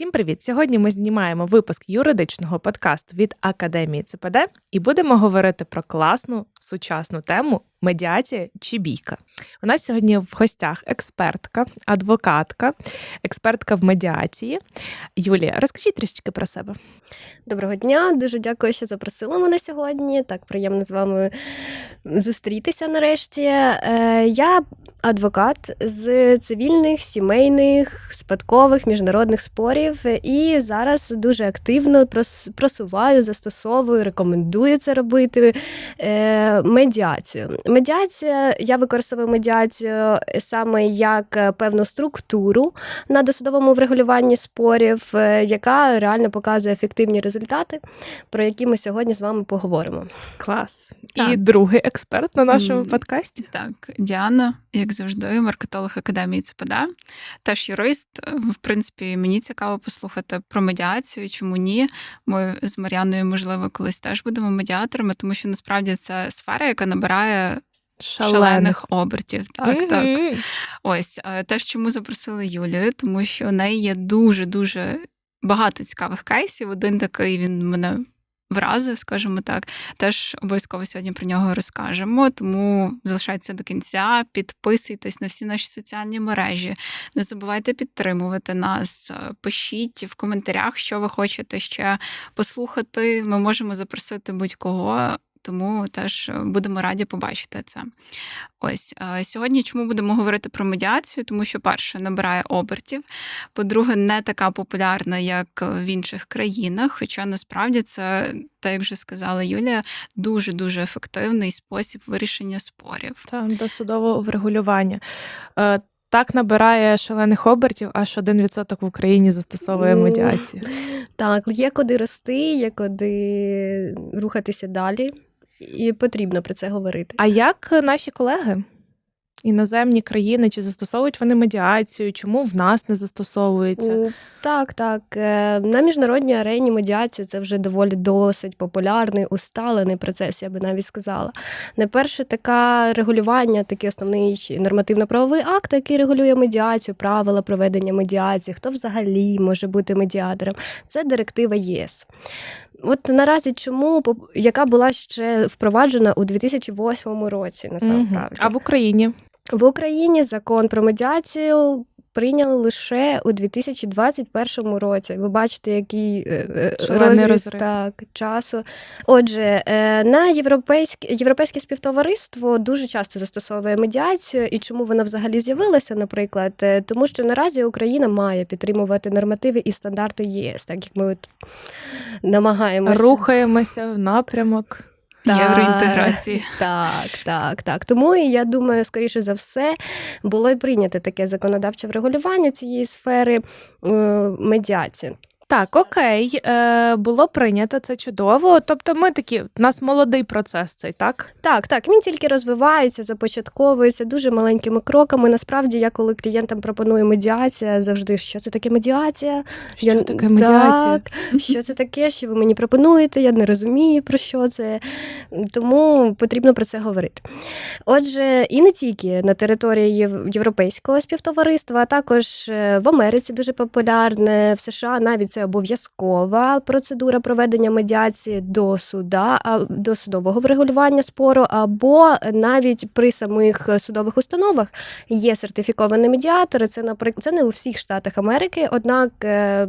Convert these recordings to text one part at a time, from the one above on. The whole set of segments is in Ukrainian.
Всім привіт! Сьогодні ми знімаємо випуск юридичного подкасту від Академії ЦПД і будемо говорити про класну сучасну тему медіація чи бійка. У нас сьогодні в гостях експертка, адвокатка, експертка в медіації. Юлія, розкажіть трішечки про себе. Доброго дня, дуже дякую, що запросили мене сьогодні. Так приємно з вами зустрітися нарешті. Е, Я адвокат з цивільних, сімейних, спадкових, міжнародних спорів і зараз дуже активно прос- просуваю, застосовую, рекомендую це робити. е, Медіацію. Медіація, я використовую медіацію саме як е, певну структуру на досудовому врегулюванні спорів, е, яка реально показує ефективні результати, про які ми сьогодні з вами поговоримо. Клас. І другий експерт на нашому Мгм. подкасті. Так, Діана, як завжди, маркетолог академії ЦПД, теж юрист. В принципі, мені цікаво послухати про медіацію. Чому ні? Ми з Мар'яною, можливо, колись теж будемо медіаторами, тому що насправді це сфера, яка набирає шалених, обертів. Так, так. Ось е, теж чому запросили Юлію, тому що у неї є дуже дуже багато цікавих кейсів. Один такий він мене вразив, скажімо так. Теж обов'язково сьогодні про нього розкажемо. Тому залишайтеся до кінця, підписуйтесь на всі наші соціальні мережі. Не забувайте підтримувати нас. Пишіть в коментарях, що ви хочете ще послухати. Ми можемо запросити будь-кого. Тому теж е, будемо раді побачити це. Ось е, сьогодні чому будемо говорити про медіацію? Тому що, перше, набирає обертів, по-друге, не така популярна, як в інших країнах. Хоча насправді це, так як вже сказала Юлія, дуже дуже ефективний спосіб вирішення спорів. Та досудового врегулювання. Е, Так набирає шалених обертів, аж 1% в Україні застосовує Ну, медіацію. Так, є куди рости, є куди рухатися далі, і потрібно про це говорити. А як наші колеги? Іноземні країни, чи застосовують вони медіацію? Чому в нас не застосовується? Так, так. Е, На міжнародній арені медіація це вже доволі досить популярний, усталений процес, я би навіть сказала. Не перше таке регулювання, такий основний нормативно-правовий акт, який регулює медіацію, правила проведення медіації, хто взагалі може бути медіатором. Це директива ЄС. От наразі чому яка була ще впроваджена у 2008 році насправді. Mm -hmm. А в Україні? В Україні закон про медіацію прийняли лише у 2021 році. Ви бачите, який е, е, розріз розрив. так, часу. Отже, е, на європейське, європейське співтовариство дуже часто застосовує медіацію. І чому вона взагалі з'явилася, наприклад, тому що наразі Україна має підтримувати нормативи і стандарти єС, так як ми от намагаємося. Рухаємося в напрямок. Євроінтеграції. Так, так, так. Тому я думаю, скоріше за все, було й прийнято таке законодавче врегулювання цієї сфери е, медіації. Так, окей, е, було прийнято, це чудово. Тобто, ми такі, у нас молодий процес цей, так? Так, так, він тільки розвивається, започатковується дуже маленькими кроками. Насправді, я коли клієнтам пропоную медіація, завжди що це таке медіація? Що Я- таке медіація? Так, що це таке, що ви мені пропонуєте? Я не розумію про що це. Тому потрібно про це говорити. Отже, і не тільки на території Європейського співтовариства, а також е, в Америці дуже популярне, в США навіть це обов'язкова процедура проведення медіації до суда, до судового врегулювання спору, або навіть при самих судових установах є сертифіковані медіатори. Це, наприклад, це не у всіх штатах Америки. Однак е,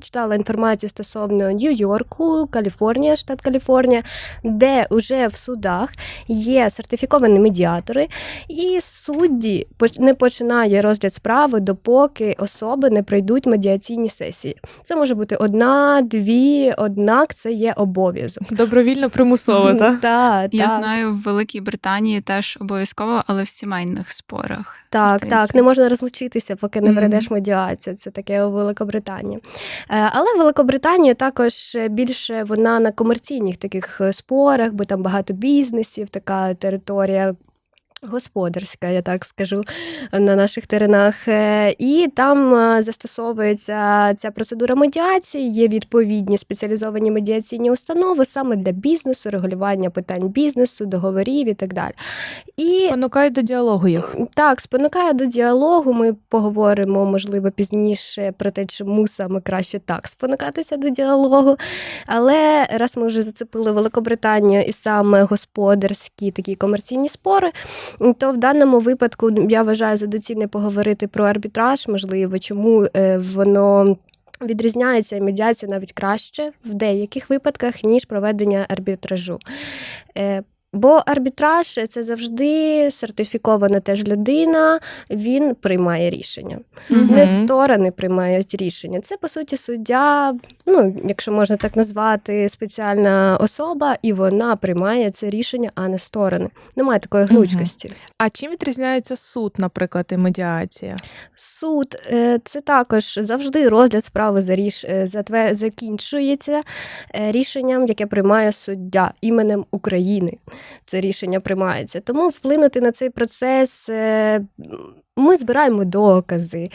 читала інформацію стосовно Нью-Йорку, Каліфорнія, штат Каліфорнія, де вже в судах є сертифіковані медіатори, і судді не починає розгляд справи, допоки особи не пройдуть медіаційні сесії. Це може бути одна, дві, однак це є обов'язок. Добровільно примусово, так? Так, Я так. знаю, в Великій Британії теж обов'язково, але в сімейних спорах. Так, здається. так, не можна розлучитися, поки не ведеш медіацію. Це таке у Великобританії. Е, Але Великобританія також більше вона на комерційних таких е, спорах, бо там багато бізнесів, така територія. Господарська, я так скажу, на наших теренах. Е, І там е, застосовується ця процедура медіації, є відповідні спеціалізовані медіаційні установи саме для бізнесу, регулювання питань бізнесу, договорів і так далі. І Спонукають до діалогу їх. так, спонукає до діалогу. Ми поговоримо, можливо, пізніше про те, чому саме краще так спонукатися до діалогу. Але раз ми вже зацепили Великобританію і саме господарські такі комерційні спори, то в даному випадку я вважаю за доцільне поговорити про арбітраж, можливо, чому е, воно. Відрізняється медіація навіть краще в деяких випадках, ніж проведення арбітражу. Бо арбітраж це завжди сертифікована теж людина, він приймає рішення. Не сторони приймають рішення. Це по суті суддя, ну якщо можна так назвати, спеціальна особа, і вона приймає це рішення, а не сторони. Немає такої гнучкості. А чим відрізняється суд, наприклад, і медіація? Суд е, це також завжди розгляд справи заріш... е, затве- закінчується е, рішенням, яке приймає суддя іменем України. Це рішення приймається. Тому вплинути на цей процес. е, Ми збираємо докази,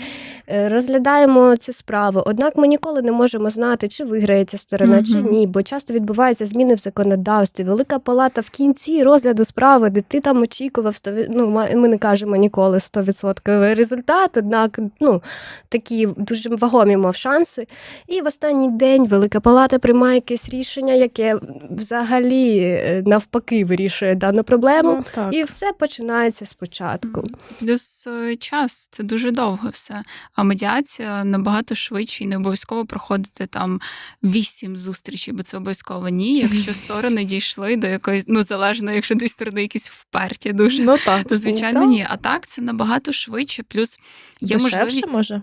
е, розглядаємо цю справу. Однак ми ніколи не можемо знати, чи виграє ця сторона, чи ні, бо часто відбуваються зміни в законодавстві. Велика палата в кінці розгляду справи, де ти там очікував 100%, ну, ми не кажемо ніколи 100% результат, однак ну, такі дуже вагомі мав шанси. І в останній день Велика Палата приймає якесь рішення, яке взагалі е, навпаки вирішує дану проблему. Ну, так. І все починається спочатку. Плюс е, час це дуже довго все. А медіація набагато швидше і не обов'язково проходити там вісім зустрічей, бо це обов'язково ні. Якщо сторони дійшли до якоїсь, ну залежно, якщо дві сторони якісь вперті дуже. Ну так. То звичайно Так. ні. А так це набагато швидше. Плюс є Дешевше, можливість може?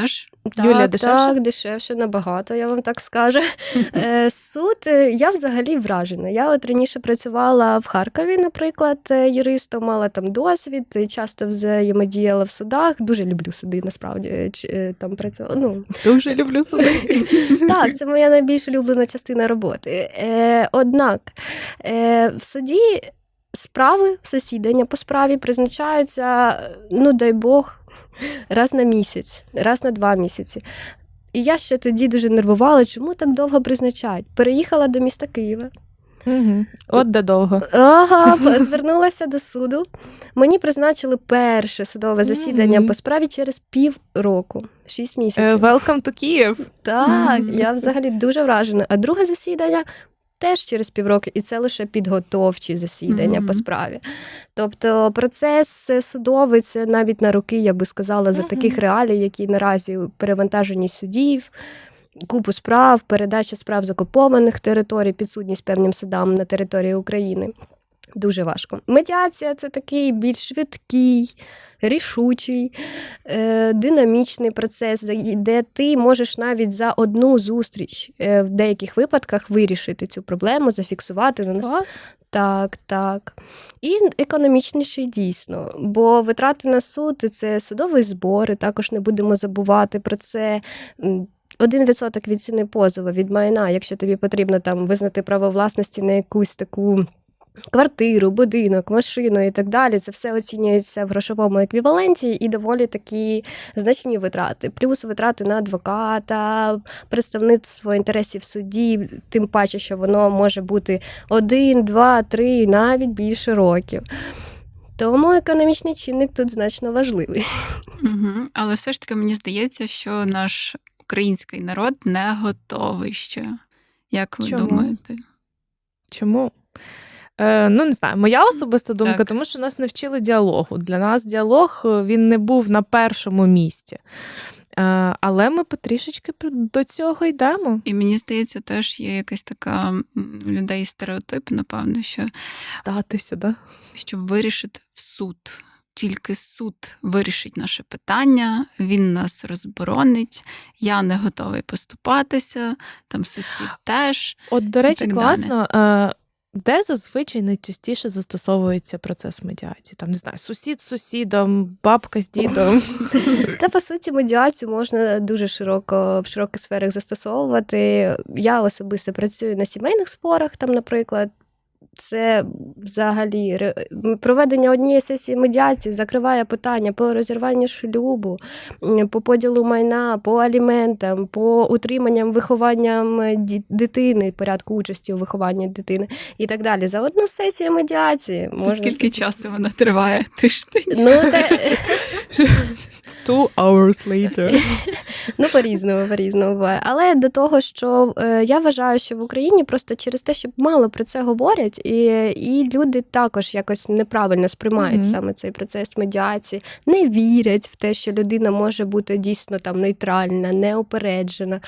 Теж. Так, Юлія, дешевше? так, дешевше набагато, я вам так скажу. Е, Суд, е, я взагалі вражена. Я от раніше працювала в Харкові, наприклад, е, юристом, мала там досвід, часто взаємодіяла в судах. Дуже люблю суди, насправді. Там працювала. Ну, Дуже люблю суди. так, це моя найбільш улюблена частина роботи. Однак в суді справи, засідання по справі призначаються, ну дай Бог, раз на місяць, раз на два місяці. І я ще тоді дуже нервувала, чому так довго призначають. Переїхала до міста Києва. Угу. От де довго. Ага, звернулася до суду. Мені призначили перше судове засідання Мгм. по справі через півроку, шість місяців. Е, Welcome to Kyiv. Так, Мгм. я взагалі дуже вражена. А друге засідання теж через півроку, і це лише підготовчі засідання Мгм. по справі. Тобто процес судовий це навіть на роки, я би сказала, за Мгм. таких реалій, які наразі перевантаженість судів. Купу справ, передача справ з окупованих територій, підсудність певним судам на території України. Дуже важко. Медіація це такий більш швидкий, рішучий, е, динамічний процес, де ти можеш навіть за одну зустріч е, в деяких випадках вирішити цю проблему, зафіксувати на нас. Так, так. І економічніший дійсно, бо витрати на суд це судові збори, також не будемо забувати про це. М, 1% від ціни позову від майна, якщо тобі потрібно там визнати право власності на якусь таку квартиру, будинок, машину і так далі. Це все оцінюється в грошовому еквіваленті і доволі такі значні витрати. Плюс витрати на адвоката, представництво інтересів в суді, тим паче, що воно може бути один, два, три, навіть більше років. Тому економічний чинник тут значно важливий. Угу. Але все ж таки мені здається, що наш український народ не готовий ще. Як ви Чому? думаєте? Чому? Е, ну, не знаю, моя особиста думка, Так. тому що нас не вчили діалогу. Для нас діалог е, він не був на першому місці. Е, але ми потрішечки до цього йдемо. І мені здається, теж є якась така у людей стереотип, напевно, що Здатися, да? щоб вирішити в суд. Тільки суд вирішить наше питання, він нас розборонить. Я не готовий поступатися, там сусід теж. От, до речі, класно. Е, де зазвичай найчастіше застосовується процес медіації? Там не знаю, сусід з сусідом, бабка з дідом. Та по суті, медіацію можна дуже широко в широких сферах застосовувати. Я особисто працюю на сімейних спорах, там, наприклад. Це взагалі проведення однієї сесії медіації закриває питання по розірванню шлюбу, по поділу майна, по аліментам, по утриманням вихованням е, дитини, порядку участі у вихованні дитини і так далі. За одну сесію медіації Це можна скільки часу вона триває? Тиждень? Ну, те, Two hours later. Ну, по-різному, по-різному буває. Але до того, що е, я вважаю, що в Україні просто через те, що мало про це говорять, і, і люди також якось неправильно сприймають Мгм. саме цей процес медіації, не вірять в те, що людина може бути дійсно там нейтральна, неопереджена.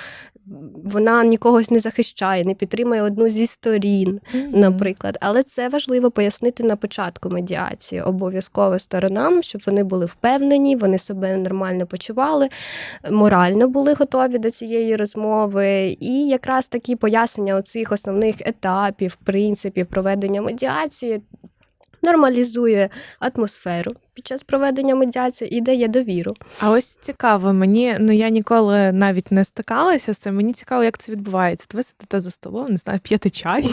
Вона нікого не захищає, не підтримує одну зі сторін наприклад. Але це важливо пояснити на початку медіації обов'язково сторонам, щоб вони були впевнені, вони себе нормально почували, морально були готові до цієї розмови. І якраз такі пояснення оцих основних етапів, принципів проведення медіації. Нормалізує атмосферу під час проведення медіації і дає довіру. А ось цікаво, мені ну я ніколи навіть не стикалася з цим. Мені цікаво, як це відбувається. От Ви сидите за столом, не знаю, п'єте чай.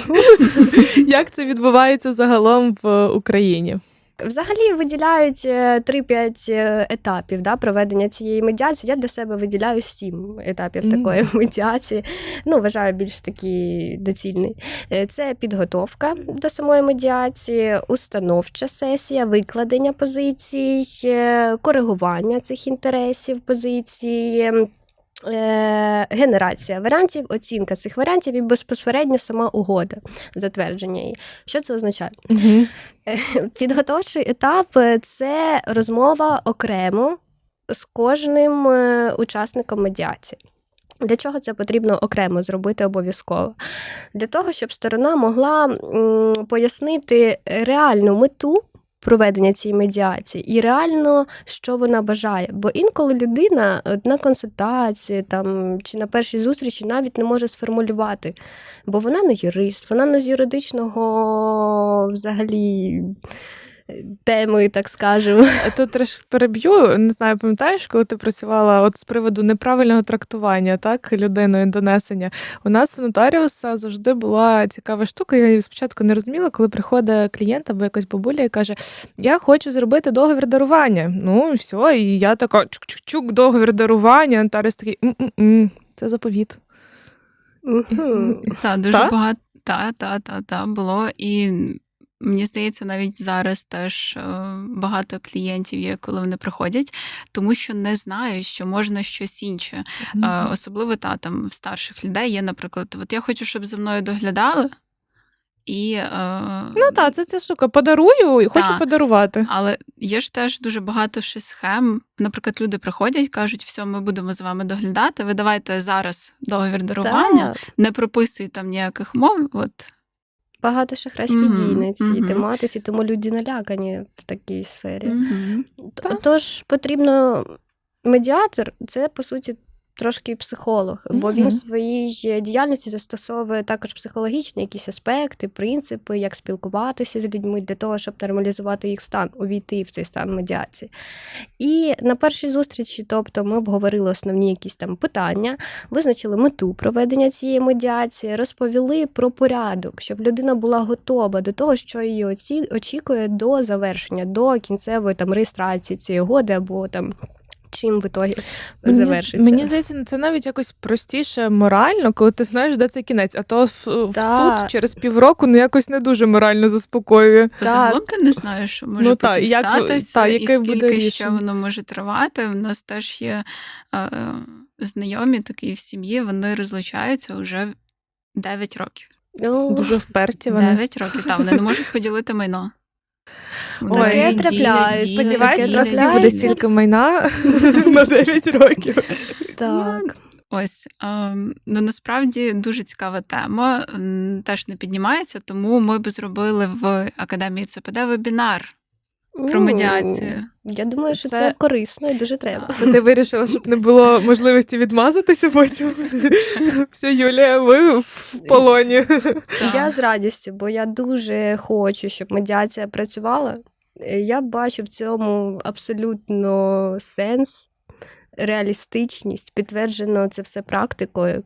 Як це відбувається загалом в Україні? Взагалі виділяють е, 3-5 е, етапів да, проведення цієї медіації. Я для себе виділяю 7 етапів Мгм. такої медіації. Ну, вважаю більш такий доцільний. Е, Це підготовка до самої медіації, установча сесія, викладення позицій, е, коригування цих інтересів позиції. Е, Генерація варіантів, оцінка цих варіантів і безпосередньо сама угода, затвердження її. Що це означає? Підготовчий етап е, це розмова окремо з кожним е, учасником медіації. Для чого це потрібно окремо зробити обов'язково? Для того, щоб сторона могла пояснити реальну мету проведення цієї медіації і реально, що вона бажає. Бо інколи людина от на консультації там, чи на першій зустрічі навіть не може сформулювати, бо вона не юрист, вона не з юридичного взагалі е, теми, так скажемо. Тут трошки переб'ю. Не знаю, пам'ятаєш, коли ти працювала от з приводу неправильного трактування, так, людиною донесення. У нас в нотаріуса завжди була цікава штука. Я її спочатку не розуміла, коли приходить клієнт або якась бабуля і каже: Я хочу зробити договір дарування. Ну і все, і я така чук-чук-чук, договір дарування. Нотаріус такий «М-м-м, це заповіт. Мгм. Та, дуже багато. Та, та, та, та було. І мені здається, навіть зараз теж е, багато клієнтів є, коли вони приходять, тому що не знають, що можна щось інше. Е, Особливо та там в старших людей є, наприклад, от я хочу, щоб за мною доглядали. І, е, Ну так, це ця штука. Подарую і хочу подарувати. Але є ж теж дуже багато ще схем. Наприклад, люди приходять, кажуть, все, ми будемо з вами доглядати. Ви давайте зараз договір дарування, Так. не прописують там ніяких мов. От Багато шахрайських Мгм, дій на цій мгм. тематиці, тому люди налякані в такій сфері. Тож потрібно медіатор це по суті. Трошки психолог, бо він в своїй діяльності застосовує також психологічні якісь аспекти, принципи, як спілкуватися з людьми для того, щоб нормалізувати їх стан, увійти в цей стан медіації. І на першій зустрічі, тобто, ми обговорили основні якісь там питання, визначили мету проведення цієї медіації, розповіли про порядок, щоб людина була готова до того, що її очікує до завершення, до кінцевої там реєстрації цієї угоди або там. Чим в ітогі завершиться. Мені здається, це навіть якось простіше морально, коли ти знаєш, де це кінець. А то в, в Так. суд через півроку ну якось не дуже морально заспокоює. Та загалом ти не знаєш, що може Ну, та, як- статися, та, і яке буде ще воно може тривати. У нас теж є е, знайомі такі в сім'ї, вони розлучаються вже 9 років. Дуже вперті вони. 9 років, та вони не можуть поділити майно. Таке трапляється, ділять, Сподіваюся, у нас всіх буде стільки майна на 9 років. так. Ось ем, ну насправді дуже цікава тема, теж не піднімається, тому ми би зробили в академії ЦПД вебінар про Ну, медіацію. Я думаю, що це, Це- корисно і дуже треба. Це ти вирішила, щоб не було можливості відмазатися потім. Все, Юлія, ви в полоні. Я з радістю, бо я дуже хочу, щоб медіація працювала. Е, Я бачу в цьому абсолютно сенс, реалістичність, підтверджено це все практикою.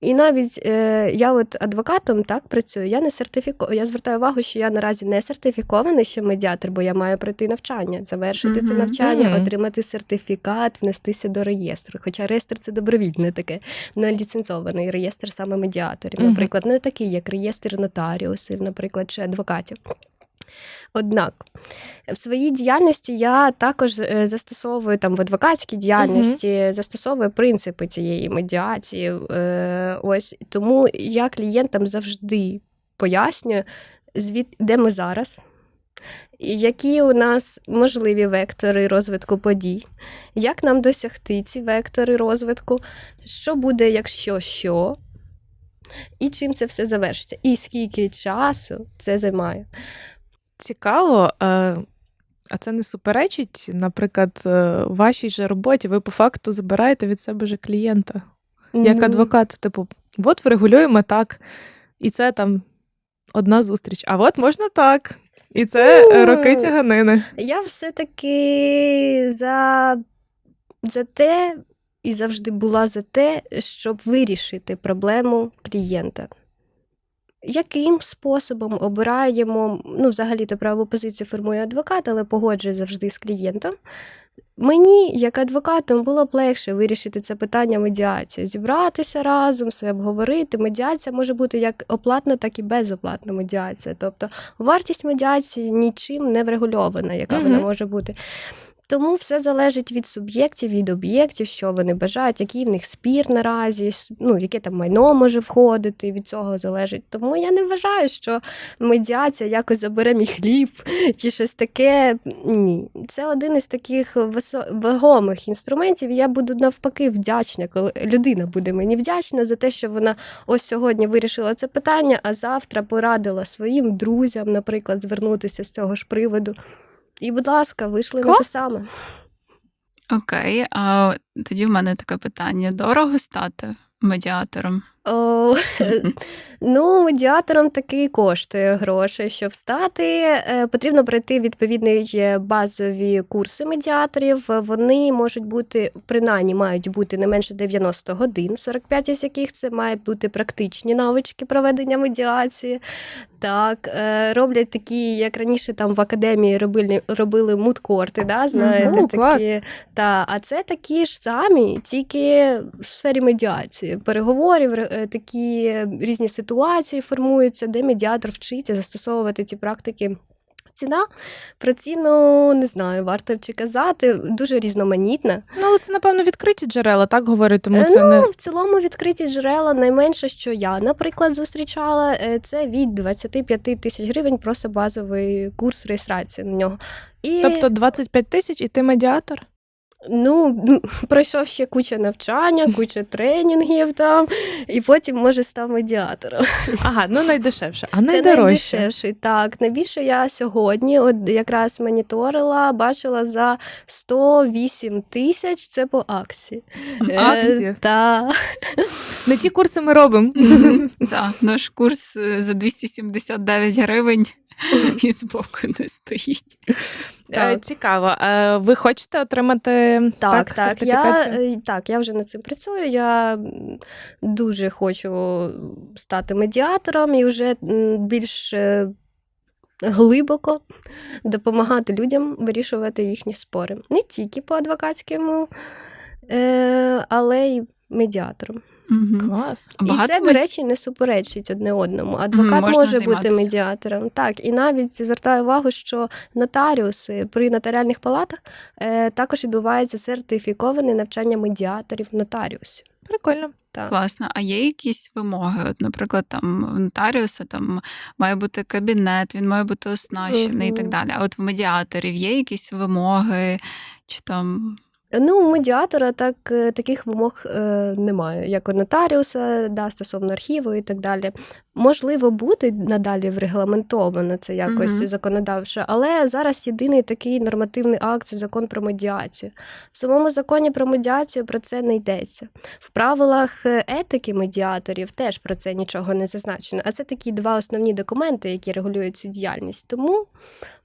І навіть е, я от адвокатом так працюю, я не сертифіко... Я звертаю увагу, що я наразі не сертифікований ще медіатор, бо я маю пройти навчання, завершити це Мгм. навчання, Мгм. отримати сертифікат, внестися до реєстру. Хоча реєстр це добровільне таке, не ліцензований реєстр саме медіаторів, наприклад, не такий, як реєстр нотаріусів, наприклад, чи адвокатів. Однак в своїй діяльності я також е, застосовую там в адвокатській діяльності, застосовую принципи цієї медіації. Е, ось тому я клієнтам завжди пояснюю, звід, де ми зараз. Які у нас можливі вектори розвитку подій, як нам досягти ці вектори розвитку, що буде, якщо що, і чим це все завершиться, і скільки часу це займає. Цікаво, е, а це не суперечить, наприклад, е, вашій же роботі ви по факту забираєте від себе же клієнта. Як Ну, адвокат, типу, от врегулюємо так, і це там одна зустріч, а от можна так. І це Ну, роки тяганини. Я все-таки за, за те і завжди була за те, щоб вирішити проблему клієнта. Яким способом обираємо, ну, взагалі-то правову позицію формує адвокат, але погоджує завжди з клієнтом. Мені, як адвокатам, було б легше вирішити це питання медіацією, зібратися разом, все обговорити. Медіація може бути як оплатна, так і безоплатна медіація. Тобто вартість медіації нічим не врегульована, яка вона може бути. Тому все залежить від суб'єктів, від об'єктів, що вони бажають, який в них спір наразі, ну, яке там майно може входити, від цього залежить. Тому я не вважаю, що медіація якось забере мій хліб чи щось таке. Ні. Це один із таких вагомих інструментів. Я буду навпаки вдячна, коли людина буде мені вдячна за те, що вона ось сьогодні вирішила це питання, а завтра порадила своїм друзям, наприклад, звернутися з цього ж приводу. І, будь ласка, вийшли на те саме. Окей, а тоді в мене таке питання: дорого стати медіатором? О, ну, медіатором таки коштує грошей, щоб стати. Е, Потрібно пройти відповідні базові курси медіаторів. Вони можуть бути, принаймні, мають бути не менше 90 годин, 45 із яких це мають бути практичні навички проведення медіації. Так, е, роблять такі, як раніше там в академії робили, робили мудкорти, да, знаєте. Клас. такі. Та, а це такі ж самі, тільки в сфері медіації, переговорів, ре- такі різні ситуації формуються, де медіатор вчиться застосовувати ці практики. Ціна про ціну не знаю, варто чи казати, дуже різноманітна. Ну, але це, напевно, відкриті джерела, так говорить, тому Е, це ну, не. в цілому відкриті джерела найменше, що я, наприклад, зустрічала, е, це від 25 тисяч гривень, просто базовий курс реєстрації на нього. І, Тобто 25 тисяч і ти медіатор? Ну, пройшов ще куча навчання, куча тренінгів там, і потім може став медіатором. Ага, ну найдешевше, а Це найдорожче. найдешевший. Так, найбільше я сьогодні, от якраз моніторила, бачила за 108 тисяч. Це по акції. Акції? Та Не ті курси ми робимо. Так, наш курс е, за 279 гривень і збоку не стоїть. Е, Так. Цікаво. Ви хочете отримати Так, так, я, сертифікацію? е, так, я вже над цим працюю. Я дуже хочу стати медіатором і вже більш е, глибоко допомагати людям вирішувати їхні спори. Не тільки по адвокатському, але й медіатором. Мгм. Клас. Багато і це, до речі, не суперечить одне одному. Адвокат можна може бути медіатором. Так, і навіть звертаю увагу, що нотаріуси при нотаріальних палатах е, також відбувається сертифіковане навчання медіаторів нотаріусів. Прикольно. Так. Класно. А є якісь вимоги? От, наприклад, там в нотаріуса там має бути кабінет, він має бути оснащений і так далі. А от в медіаторів є якісь вимоги, чи там Ну, у медіатора так, е, таких вимог е, немає, як у нотаріуса, да, стосовно архіву і так далі. Можливо, буде надалі врегламентовано це якось Мгм. законодавчо, але зараз єдиний такий нормативний акт це закон про медіацію. В самому законі про медіацію про це не йдеться. В правилах е, етики медіаторів теж про це нічого не зазначено. А це такі два основні документи, які регулюють цю діяльність. Тому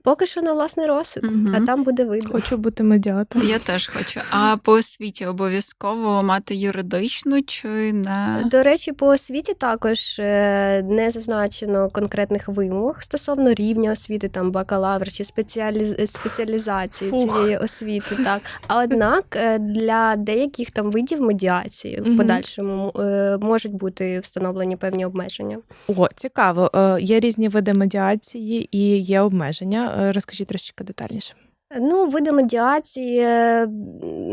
Поки що на власний розсуд, Мгм. а там буде видно. Хочу бути медіатором. Я теж хочу. А по освіті обов'язково мати юридичну чи не До речі, по освіті також е, не зазначено конкретних вимог стосовно рівня освіти, там бакалавр чи спеціалі... спеціалізації Фух. цієї освіти. Так. А однак е, для деяких там видів медіації в подальшому е, можуть бути встановлені певні обмеження. О, цікаво. Є різні види медіації і є обмеження. Е, Розкажіть трошки детальніше. Ну, види медіації е,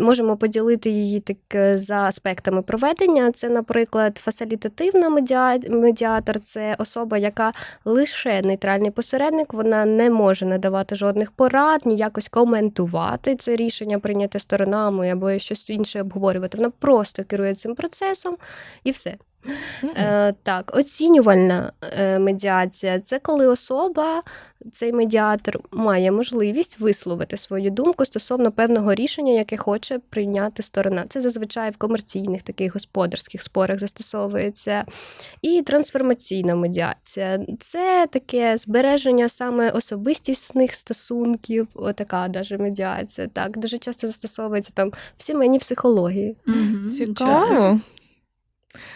можемо поділити її так е, за аспектами проведення. Це, наприклад, фасилітативна медіа- медіатор, це особа, яка лише нейтральний посередник, вона не може надавати жодних порад, ніякось коментувати це рішення, прийняте сторонами або щось інше обговорювати. Вона просто керує цим процесом і все. Е, так, оцінювальна е, медіація це коли особа, цей медіатор, має можливість висловити свою думку стосовно певного рішення, яке хоче прийняти сторона. Це зазвичай в комерційних таких господарських спорах застосовується. І трансформаційна медіація це таке збереження саме особистісних стосунків, отака даже медіація. Так, дуже часто застосовується там в сімейній психології. Цікаво.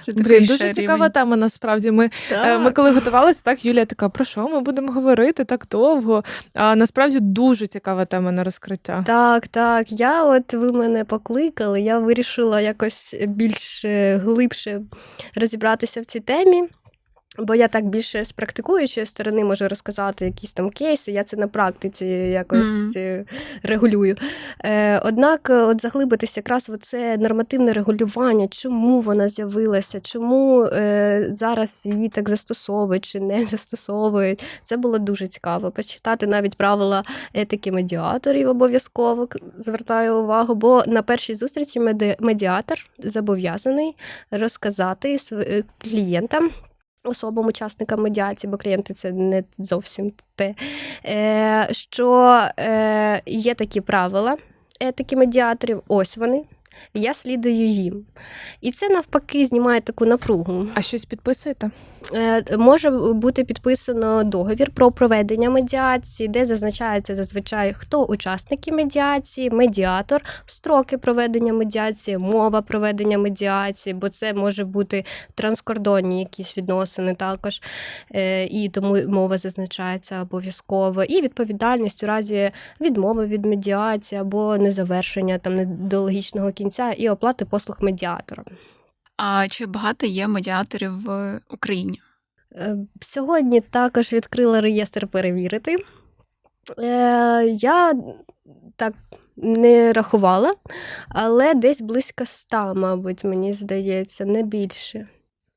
Це Блін, дуже цікава рівень. тема. Насправді ми так. Ми коли готувалися, так Юлія така, про що ми будемо говорити так довго? А насправді дуже цікава тема на розкриття. Так, так. Я от ви мене покликали, я вирішила якось більш е, глибше розібратися в цій темі. Бо я так більше з практикуючої сторони можу розказати якісь там кейси, я це на практиці якось е, регулюю. Е, однак, е, от заглибитися якраз в це нормативне регулювання, чому вона з'явилася, чому е, зараз її так застосовують чи не застосовують, це було дуже цікаво. Почитати навіть правила етики медіаторів обов'язково звертаю увагу, бо на першій зустрічі медіатор зобов'язаний розказати клієнтам. Особам, учасникам медіації, бо клієнти це не зовсім те, е, що е, є такі правила етики медіаторів, ось вони. Я слідую їм. І це навпаки знімає таку напругу. А щось підписуєте? Е, Може бути підписано договір про проведення медіації, де зазначається зазвичай, хто учасники медіації, медіатор, строки проведення медіації, мова проведення медіації, бо це може бути транскордонні якісь відносини також, Е, і тому мова зазначається обов'язково. І відповідальність у разі відмови від медіації або незавершення там недологічного кінця і оплати послуг медіатора. А чи багато є медіаторів в Україні? Е, Сьогодні також відкрила реєстр перевірити. Е, Я так не рахувала, але десь близько ста, мабуть, мені здається, не більше.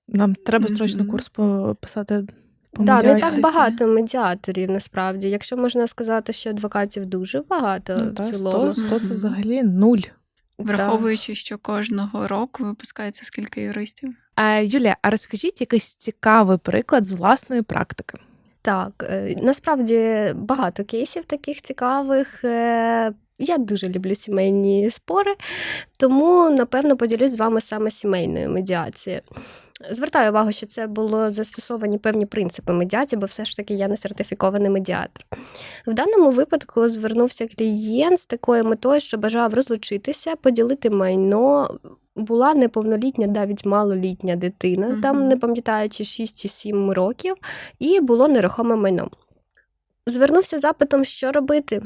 Нам треба срочно курс пописати по Так, не так багато медіаторів насправді. Якщо можна сказати, що адвокатів дуже багато Ну, в та, цілому. 100, 100 це взагалі нуль. Враховуючи, що кожного року випускається скільки юристів? А, Юлія, а розкажіть якийсь цікавий приклад з власної практики. Так, е, насправді багато кейсів таких цікавих. Е, Я дуже люблю сімейні спори, тому напевно поділюсь з вами саме сімейною медіацією. Звертаю увагу, що це було застосовані певні принципи медіації, бо все ж таки я не сертифікований медіатор. В даному випадку звернувся клієнт з такою метою, що бажав розлучитися, поділити майно. Була неповнолітня, навіть малолітня дитина, Мгм. там не пам'ятаю, чи 6 чи 7 років, і було нерухоме майно. Звернувся запитом, що робити.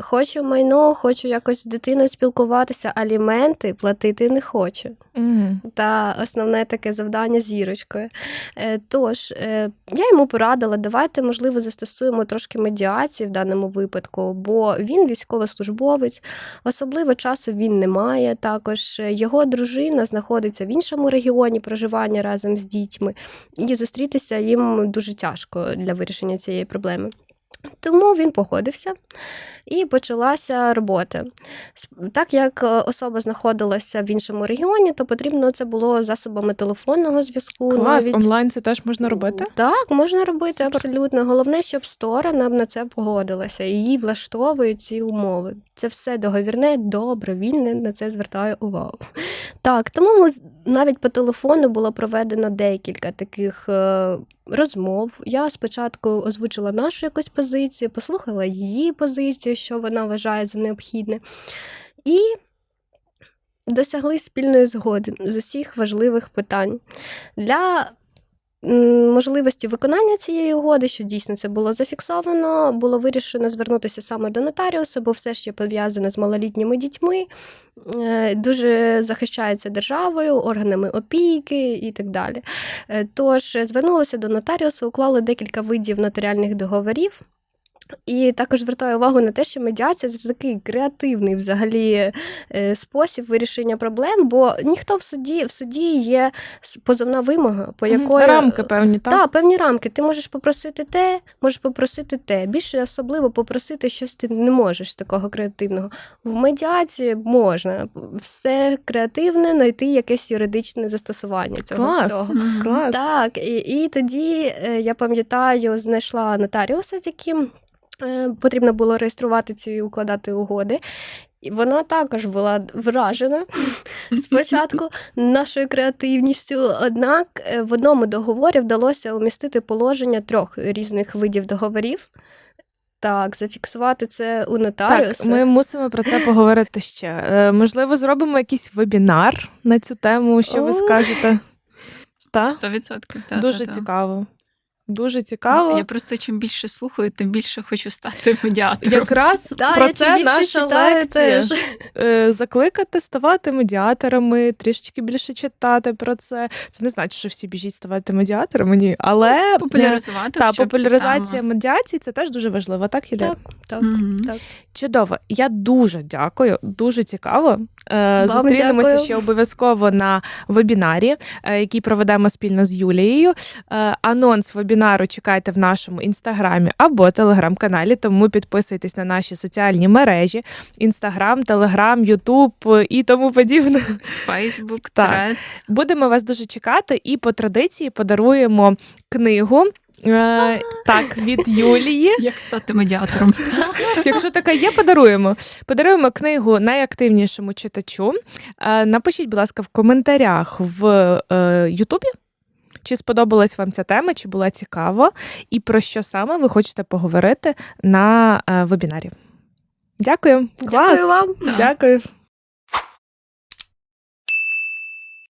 Хочу майно, хочу якось з дитиною спілкуватися, аліменти платити не хочу. Угу. Та основне таке завдання зірочкою. Е, Тож, е, я йому порадила, давайте, можливо, застосуємо трошки медіації в даному випадку, бо він військовослужбовець, особливо часу він не має. Також е, його дружина знаходиться в іншому регіоні проживання разом з дітьми, і зустрітися їм дуже тяжко для вирішення цієї проблеми. Тому він погодився і почалася робота. Так як е, особа знаходилася в іншому регіоні, то потрібно це було засобами телефонного зв'язку. Клас, навіть- онлайн це теж можна робити? Так, можна робити Супер. абсолютно. Головне, щоб сторона на це погодилася і її влаштовують ці умови. Це все договірне, добровільне, на це звертаю увагу. Так, тому ми навіть по телефону було проведено декілька таких е, розмов. Я спочатку озвучила нашу якусь позицію. Позицію, послухала її позицію, що вона вважає за необхідне, і досягли спільної згоди з усіх важливих питань. Для можливості виконання цієї угоди, що дійсно це було зафіксовано, було вирішено звернутися саме до нотаріуса, бо все ще пов'язане з малолітніми дітьми, е, дуже захищається державою, органами опіки і так далі. Е, Тож звернулися до нотаріуса, уклали декілька видів нотаріальних договорів. І також звертаю увагу на те, що медіація це такий креативний взагалі е, спосіб вирішення проблем, бо ніхто в суді в суді є позовна вимога, по якої рамки певні, так? так, певні рамки. Ти можеш попросити те, можеш попросити те. Більше особливо попросити щось ти не можеш такого креативного. В медіації можна все креативне, знайти якесь юридичне застосування цього Клас. всього. Клас. Так, і, і тоді е, я пам'ятаю, знайшла нотаріуса, з яким потрібно було реєструвати ці і укладати угоди. І вона також була вражена спочатку нашою креативністю. Однак е, в одному договорі вдалося умістити положення трьох різних видів договорів. Так, зафіксувати це у нотаріуса. Так, ми мусимо про це поговорити ще. Е, можливо, зробимо якийсь вебінар на цю тему, що ви скажете? Сто відсотків. Дуже та, та. цікаво. Дуже цікаво. Я просто чим більше слухаю, тим більше хочу стати медіатором. Якраз Да, про я це чим наша читаю, лекція. теж. Е, Закликати ставати медіаторами, трішечки більше читати про це. Це не значить, що всі біжіть ставати медіаторами, ні. Але популяризувати. та популяризація медіації це теж дуже важливо, так, Юлія? Так, так. Мгм. так. Чудово. Я дуже дякую, дуже цікаво. Е, Вам Зустрінемося дякую. ще обов'язково на вебінарі, е, який проведемо спільно з Юлією. Е, Анонс вебінару чекайте в нашому інстаграмі або телеграм-каналі. Тому підписуйтесь на наші соціальні мережі: інстаграм, телеграм, Ютуб і тому подібне. Фейсбук, Так. Будемо вас дуже чекати і по традиції подаруємо книгу. Е, так, від Юлії. Як стати медіатором? Якщо така є, подаруємо. Подаруємо книгу найактивнішому читачу. Е, Напишіть, будь ласка, в коментарях в е, Ютубі. Чи сподобалась вам ця тема, чи була цікава, і про що саме ви хочете поговорити на е, вебінарі? Дякую. Клас. Дякую вам. Дякую.